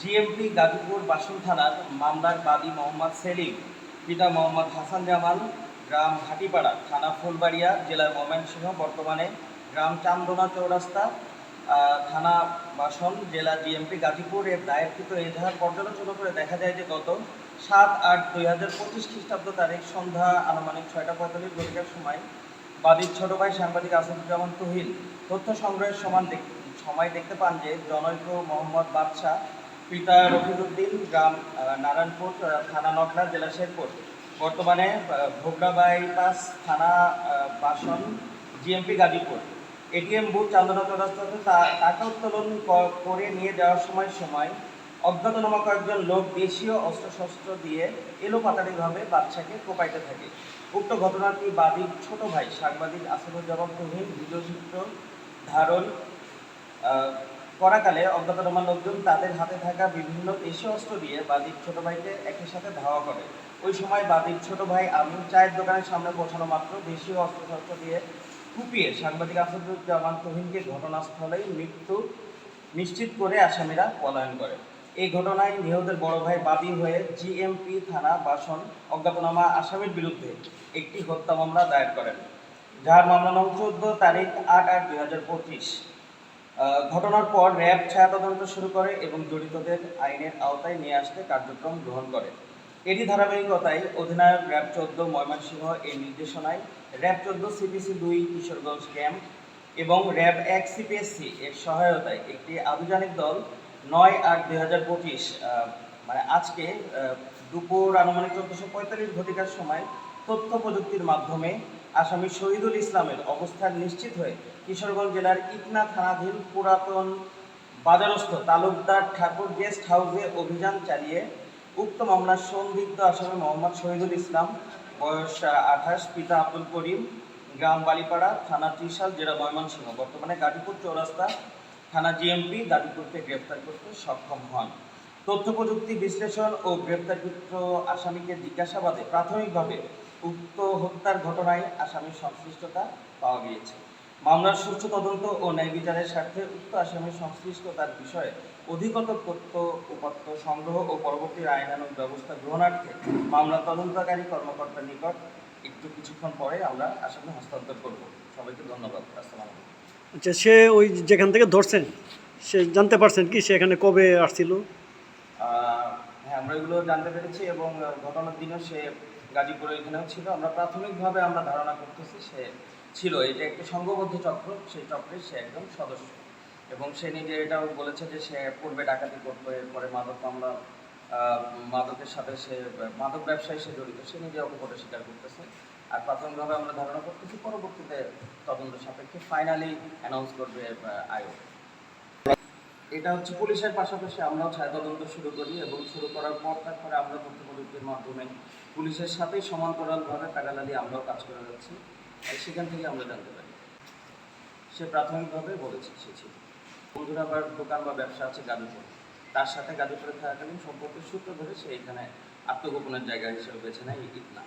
GMP Gazipur বাসন থানার মামলার বাদী মোহাম্মদ সেলিম, পিতা মোহাম্মদ হাসান জামাল গ্রাম হাটিপাড়া থানা ফুলবাড়িয়া, জেলার ময়মনসিংহ বর্তমানে গ্রাম চান্দনা চৌরাস্তা থানা বাসন, জেলা জিএমপি গাজীপুর এর দায়েরকৃত এজাহার পর্যালোচনা করে দেখা যায় যে গত সাত আট দুই হাজার পঁচিশ খ্রিস্টাব্দ তারিখ সন্ধ্যা আনুমানিক ছয়টা পঁয়তাল্লিশ ঘটিকার সময় বাদীর ছোট ভাই সাংবাদিক আসাদুজ্জামান তহিল তথ্য সংগ্রহের সমান সময় দেখতে পান যে জনৈক মোহাম্মদ বাদশাহ, পিতা রফিজউদ্দিন গ্রাম নারায়ণপুর থানা নকলা, জেলা শেরপুর। বর্তমানে ভোগড়া বাইপাস থানা Basan GMP Gazipur. ATM booth Chandna চৌরাস্তাতে টাকা উত্তোলন করে নিয়ে যাওয়ার সময় সময় অজ্ঞাতনামা কয়েকজন লোক দেশীয় অস্ত্রশস্ত্র দিয়ে এলোপাতাড়িভাবে বাচ্চাকে কোপাইতে থাকে। উক্ত ঘটনাটি বাদীর ছোট ভাই সাংবাদিক আসাদুজ্জামান তুহিন ভিডিওচিত্র ধারণ করাকালে অজ্ঞাতনামা লোকজন তাদের হাতে থাকা বিভিন্ন দেশীয় অস্ত্র দিয়ে বাদীর ছোট ভাইকে একই সাথে ধাওয়া করে। ওই সময় বাদীর ছোট ভাই আমি চায়ের দোকানের সামনে পৌঁছানো মাত্র দেশীয় অস্ত্রশস্ত্র দিয়ে কুপিয়ে সাংবাদিক আসাদুজ্জামান তুহিনকে ঘটনাস্থলেই মৃত্যু নিশ্চিত করে আসামিরা পলায়ন করে। এই ঘটনায় নিহতের বড় ভাই বাদী হয়ে জিএমপি থানা বাসন অজ্ঞাতনামা আসামির বিরুদ্ধে একটি হত্যা মামলা দায়ের করেন। যার মামলা নং চোদ্দ, তারিখ আট আট দুই হাজার পঁচিশ। ঘটনার পর র্যাব ছায়া তদন্ত শুরু করে এবং জড়িতদের আইনের আওতায় নিয়ে আসতে কার্যক্রম গ্রহণ করে। এরই ধারাবাহিকতায় অধিনায়ক র্যাব চোদ্দ, ময়মনসিংহ এর নির্দেশনায় র্যাব চোদ্দ সিপিসি দুই, কিশোরগঞ্জ ক্যাম্প এবং র্যাব এক সিপিএসসি এর সহায়তায় একটি আভিযানিক দল নয় আট দুই হাজার পঁচিশ মানে আজকে দুপুর আনুমানিক চোদ্দশো পঁয়তাল্লিশ ঘটিকার সময় তথ্য প্রযুক্তির মাধ্যমে আসামি শহীদুল ইসলামের অবস্থান নিশ্চিত হয়ে কিশোরগঞ্জ জেলার ইকনা থানাধীন পুরাতন বাজারস্থ তালুকদার ঠাকুর গেস্ট হাউসে অভিযান চালিয়ে উক্ত মামলার সন্দিগ্ধ আসামি মোহাম্মদ শহীদুল ইসলাম, বয়স আঠাশ, পিতা আব্দুল করিম, গ্রাম বালিপাড়া, থানা ত্রিশাল, জেলা ময়মনসিংহ। বর্তমানে গাজীপুর চৌরাস্তা, থানা জিএমপি গাজীপুরকে গ্রেপ্তার করতে সক্ষম হন। তথ্য প্রযুক্তি বিশ্লেষণ ও গ্রেপ্তারকৃত আসামিকে জিজ্ঞাসাবাদে প্রাথমিকভাবে উক্ত হত্যার ঘটনায় আসামির সংশ্লিষ্টতা পাওয়া গিয়েছে। মামলার সুষ্ঠু তদন্ত ও ন্যায় বিচারের স্বার্থে উক্ত আসামির সংশ্লিষ্টতার বিষয়ে অধিকতর তথ্য উপাত্ত সংগ্রহ ও পরবর্তী আইনানুগ ব্যবস্থা গ্রহণার্থে মামলা তদন্তকারী কর্মকর্তার নিকট একটু কিছুক্ষণ পরে আমরা আসামি হস্তান্তর করব। সবাইকে ধন্যবাদ। আসসালামু আচ্ছা সে ওই যেখান থেকে ধরছেন সে জানতে পারছেন কি সে এখানে কবে আসছিল? হ্যাঁ আমরা এগুলো জানতে পেরেছি এবং ঘটনার দিনও সে গাজীপুরে এখানেও ছিল। আমরা প্রাথমিকভাবে আমরা ধারণা করতেছি সে ছিল এটা একটি সংঘবদ্ধ চক্র, সেই চক্রের সে একজন সদস্য। এবং সে নিজে এটাও বলেছে যে সে পূর্বে ডাকাতি করতো, এরপরে মাদক মামলা মাদকের সাথে সে, মাদক ব্যবসায় সে জড়িত, সে নিজে অকপটে স্বীকার করতেছে। আর প্রাথমিকভাবে আমরা ধারণা করতেছি পরবর্তীতে তদন্ত সাপেক্ষে ফাইনালি অ্যানাউন্স করবে আয়োগ এটা হচ্ছে পুলিশের পাশাপাশি আমরাও ছায়া তদন্ত শুরু করি এবং শুরু করার পর তারপরে আমরা তথ্য প্রযুক্তির মাধ্যমে পুলিশের সাথেই সমান্তরালভাবে প্যারালালি আমরাও কাজ করে যাচ্ছি। সেখান থেকে আমরা জানতে পারি। সে প্রাথমিকভাবে বলেছে সে ছিল। বন্ধুর আবার দোকান বা ব্যবসা আছে গাজীপুর। তার সাথে গাজীপুরে থাকাকালীন সম্পর্কের সূত্র ধরে সে এখানে আত্মগোপনের জায়গা হিসেবে বেছে নেয় ইটনা